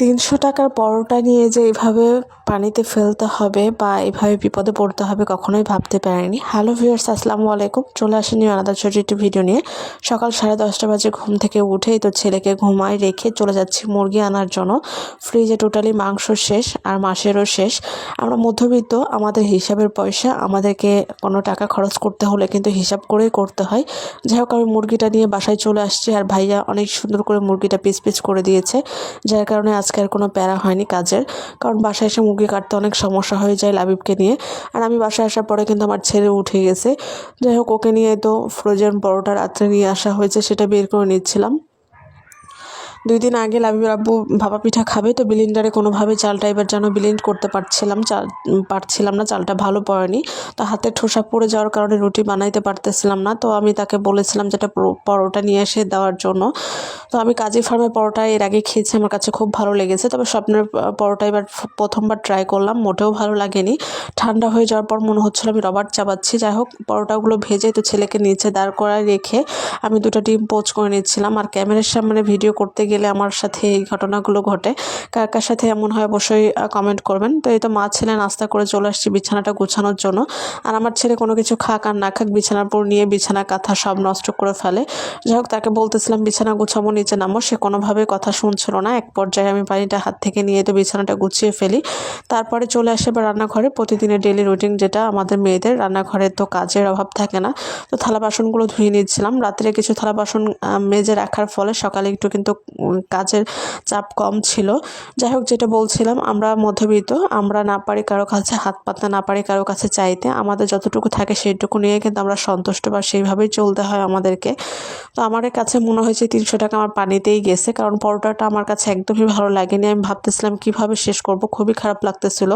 তিনশো টাকার পরোটা নিয়ে যে এইভাবে পানিতে ফেলতে হবে বা এইভাবে বিপদে পড়তে হবে কখনোই ভাবতে পারিনি। হ্যালো ভিউয়ার্স, আসসালামু আলাইকুম। চলে আসেনি আলাদা ছোট একটি ভিডিও নিয়ে। সকাল সাড়ে দশটা বাজে ঘুম থেকে উঠেই তো ছেলেকে ঘুমায় রেখে চলে যাচ্ছি মুরগি আনার জন্য। ফ্রিজে টোটালি মাংস শেষ আর মাসেরও শেষ। আমরা মধ্যবিত্ত, আমাদের হিসাবের পয়সা, আমাদেরকে কোনো টাকা খরচ করতে হলে কিন্তু হিসাব করেই করতে হয়। যাই হোক, আমি মুরগিটা নিয়ে বাসায় চলে আসছি আর ভাইয়া অনেক সুন্দর করে মুরগিটা পিস পিস করে দিয়েছে, যার কারণে আজকে আর কোনো প্যারা হয়নি কাজের। কারণ বাসায় এসে মুরগি কাটতে অনেক সমস্যা হয়ে যায় লাবিবকে নিয়ে। আর আমি বাসায় আসার পরে কিন্তু আমার ছেলে উঠে গেছে। যাই হোক, ওকে নিয়ে তো ফ্রোজেন পরোটা রাত্রে নিয়ে আসা হয়েছে, সেটা বের করে নিচ্ছিলাম। দুই দিন আগে লাবিবের আব্বু ভাপা পিঠা খাবে, তো বিলিন্ডারে কোনোভাবে চালটা এবার যেন বিলিন্ড করতে পারছিলাম চাল পারছিলাম না, চালটা ভালো পড়েনি। তো হাতে ঠোসা পড়ে যাওয়ার কারণে রুটি বানাইতে পারতেছিলাম না। তো আমি তাকে বলেছিলাম যেটা পরোটা নিয়ে এসে দেওয়ার জন্য। তো আমি কাজী ফার্মের পরোটা এর আগে খেয়েছি, আমার কাছে খুব ভালো লেগেছে। তবে স্বপ্নের পরোটা এবার প্রথমবার ট্রাই করলাম, মোটেও ভালো লাগেনি। ঠান্ডা হয়ে যাওয়ার পর মনে হচ্ছিল আমি রবার চাবাচ্ছি। যাই হোক, পরোটাগুলো ভেজে তো ছেলেকে নিচে দাঁড় করায় রেখে আমি দুটো ডিম পোচ করে নিচ্ছিলাম। আর ক্যামেরার সামনে ভিডিও করতে গিয়ে গেলে আমার সাথে এই ঘটনাগুলো ঘটে। কার কার সাথে এমন হয় অবশ্যই কমেন্ট করবেন। তো এই তো মা ছেলে নাস্তা করে চলে আসছি বিছানাটা গুছানোর জন্য। আর আমার ছেলে কোনো কিছু খাক আর না খাক, বিছানার পর নিয়ে বিছানা কাঁথা সব নষ্ট করে ফেলে। যাই হোক, তাকে বলতেছিলাম, বিছানা গুছাবো, নিচে নামো। সে কোনোভাবে কথা শুনছিল না। এক পর্যায়ে আমি পানিটা হাত থেকে নিয়ে তো বিছানাটা গুছিয়ে ফেলি। তারপরে চলে আসে বা রান্নাঘরে। প্রতিদিনের ডেলি রুটিন যেটা আমাদের মেয়েদের, রান্নাঘরে তো কাজের অভাব থাকে না। তো থালা বাসনগুলো ধুয়ে নিচ্ছিলাম রাত্রে কিছু থালা বাসন মেজে রাখার ফলে সকালে একটু কিন্তু কাজের চাপ কম ছিল। যাই হোক, যেটা বলছিলাম, আমরা মধ্যবিত্ত, আমরা না পারি কারও কাছে হাত পাততে না পারি কারও কাছে চাইতে, আমাদের যতটুকু থাকে সেইটুকু নিয়ে কিন্তু আমরা সন্তুষ্ট বা সেইভাবেই চলতে হয় আমাদেরকে। তো আমার কাছে মনে হয়েছে তিনশো টাকা আমার পানিতেই গেছে, কারণ পরোটাটা আমার কাছে একদমই ভালো লাগেনি। আমি ভাবতেছিলাম কীভাবে শেষ করব, খুবই খারাপ লাগতেছিল।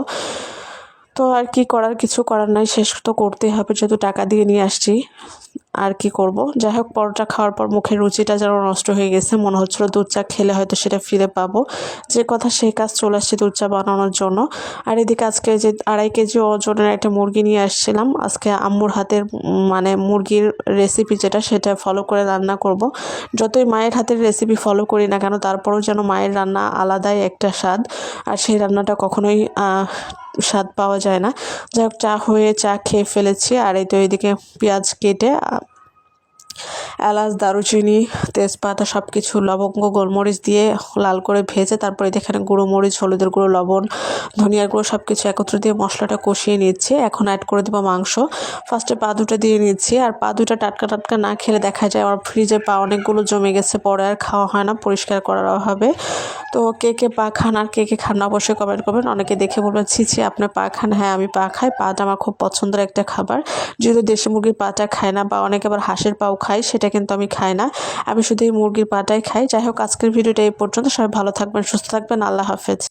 তো আর কি করার, কিছু করার নাই, শেষ তো করতেই হবে, যেহেতু টাকা দিয়ে নিয়ে আসছি। আর কি করব? যাই হোক পরোটা খাওয়ার পর মুখের রুচিটা যেন নষ্ট হয়ে গেছে, মনে হচ্ছিল দুধ চা খেলে হয়তো সেটা ফিরে পাবো। যে কথা সেই কাজ চলে আসছে দুধ চা বানানোর জন্য। আর এদিকে আজকে যে আড়াই কেজি ওজনের একটা মুরগি নিয়ে আসছিলাম। আজকে আম্মুর হাতের মানে মুরগির রেসিপি যেটা, সেটা ফলো করে রান্না করব। যতই মায়ের হাতের রেসিপি ফলো করি না কেন, তারপরেও যেন মায়ের রান্না আলাদাই একটা স্বাদ। আর সেই রান্নাটা কখনোই স্বাদ পাওয়া যায় না। যাই হোক, চা হয়ে চা খেয়ে ফেলেছি। আর এই তো এদিকে পেঁয়াজ কেটে, এলাচ, দারুচিনি, তেজপাতা সব কিছু লবঙ্গ, গোলমরিচ দিয়ে লাল করে ভেজে তারপরে এখানে গুঁড়ো মরিচ, হলুদের গুঁড়ো, লবণ, ধনিয়ার গুঁড়ো সব কিছু একত্র দিয়ে মশলাটা কষিয়ে নিচ্ছি। এখন অ্যাড করে দেবো মাংস। ফার্স্টে পা দুটো দিয়ে নিচ্ছি। আর পা দুটো টাটকা টাটকা না খেলে দেখা যায় আমার ফ্রিজে পা অনেকগুলো জমে গেছে, পরে আর খাওয়া হয় না, পরিষ্কার করার অভাবে। তো কে কে পা খান আর কে কে খান না অবশ্যই কমেন্ট করবেন। অনেকে দেখে বলবেন, ছি ছি, আপনি পা খান। হ্যাঁ আমি পা খাই। পাটা আমার খুব পছন্দের একটা খাবার। যেহেতু দেশি মুরগির পাটা খায় না বা অনেকে আবার হাঁসের পাও খায়, সেটা কিন্তু আমি খাই না। আমি শুধু এই মুরগির পাটাই খাই। যাই হোক, আজকের ভিডিওটা এই পর্যন্ত। সবাই ভালো থাকবেন, সুস্থ থাকবেন। আল্লাহ হাফেজ।